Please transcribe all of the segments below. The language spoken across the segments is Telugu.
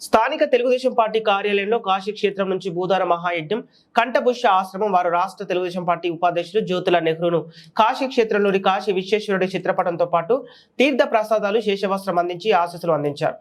స్థానిక తెలుగుదేశం పార్టీ కార్యాలయంలో కాశీ క్షేత్రం నుంచి భూధార మహాయజ్ఞం కంఠభుష్య ఆశ్రమం వారు రాష్ట్ర తెలుగుదేశం పార్టీ ఉపాధ్యక్షులు జ్యోతుల నెహ్రూను. కాశీ క్షేత్రంలోని కాశీ విశ్వేశ్వరుడి చిత్రపటంతో పాటు తీర్థ ప్రసాదాలు శేషవస్త్రం అందించి ఆశీస్సులు అందించారు.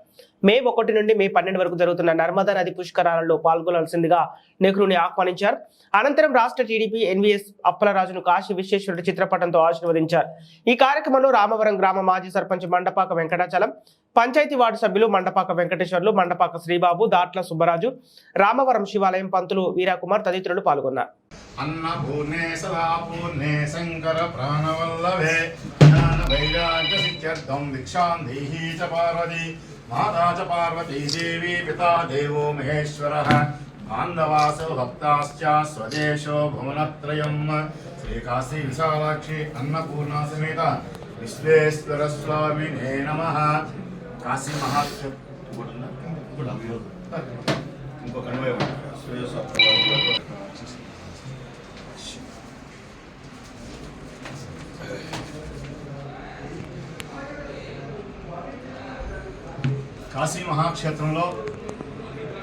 మే ఒకటి నుండి మే పన్నెండు వరకు జరుగుతున్న నర్మదా నది పుష్కరాలలో పాల్గొనాల్సిందిగా నెహ్రూని ఆహ్వానించారు. అనంతరం రాష్ట్ర టీడీపీ ఎన్వీఎస్ అప్పలరాజును కాశీ విశ్వేశ్వరుడి చిత్రపటంతో ఆశీర్వదించారు. ఈ కార్యక్రమంలో రామవరం గ్రామ మాజీ సర్పంచ్ మండపాక వెంకటాచలం పంచాయతీ వార్డు సభ్యులు మండపాక వెంకటేశ్వర్లు మండపాక శ్రీబాబు దాట్ల సుబ్బరాజు రామవరం శివాలయం పంతులు వీరాకుమార్ తదితరులు పాల్గొన్నారు. అన్నపూర్ణే సదా పూర్ణే శంకర ప్రాణవల్లభే. జ్ఞాన వైరాగ్య సిద్ధ్యర్థం భిక్షాం చ పార్వతి. మాతా చ పార్వతీ దేవి పితా దేవో మహేశ్వర. బాంధవాసో భక్తాశ్చ స్వదేశో భువనత్రయం. శ్రీకాశీ విశాలాక్షి అన్నపూర్ణ సమేత విశ్వేశ్వర స్వామినే నమ. కాశీ మహాత్మ ఇంకొక అన్వయం కాశీ మహాక్షేత్రంలో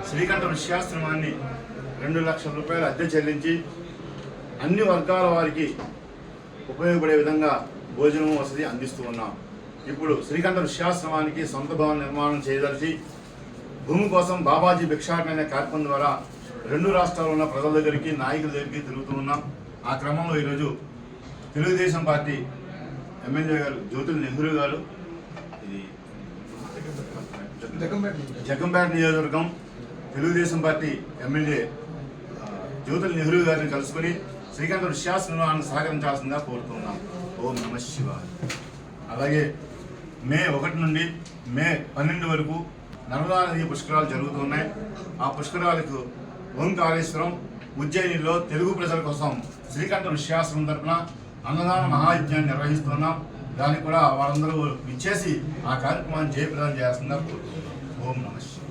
శ్రీకంఠ విశ్వాశ్రమాన్ని రెండు లక్షల రూపాయలు అద్దె చెల్లించి అన్ని వర్గాల వారికి ఉపయోగపడే విధంగా భోజనం వసతి అందిస్తూ ఉన్నాం. ఇప్పుడు శ్రీకంఠ విశ్వాశ్రమానికి సొంత భవన నిర్మాణం చేయదలిచి భూమి కోసం బాబాజీ భిక్షాటన అనే కార్యక్రమం ద్వారా రెండు రాష్ట్రాల్లో ఉన్న ప్రజల దగ్గరికి నాయకుల దగ్గరికి తిరుగుతూ ఉన్నాం. ఆ క్రమంలో ఈరోజు తెలుగుదేశం పార్టీ ఎమ్మెల్యే గారు జ్యోతుల నెహ్రూ గారు ఇది జగంపేట నియోజకవర్గం తెలుగుదేశం పార్టీ ఎమ్మెల్యే జ్యోతుల నెహ్రూ గారిని కలుసుకొని శ్రీకాంత్ విశ్వాసనాన్ని సహకరించాల్సిందిగా కోరుతున్నాం ఓం నమ శివాయ. అలాగే మే ఒకటి నుండి మే పన్నెండు వరకు నర్మదా నది పుష్కరాలు జరుగుతున్నాయి. ఆ పుష్కరాలకు ఓంకారేశ్వరం ఉజ్జయినిలో తెలుగు ప్రజల కోసం శ్రీకంఠ విశ్వాసం తరపున అన్నదాన మహాయజ్ఞాన్ని నిర్వహిస్తున్నాం. దానికి కూడా వాళ్ళందరూ ఇచ్చేసి ఆ కార్యక్రమాన్ని జయప్రదం చేస్తున్నారు ఓం నమస్కారం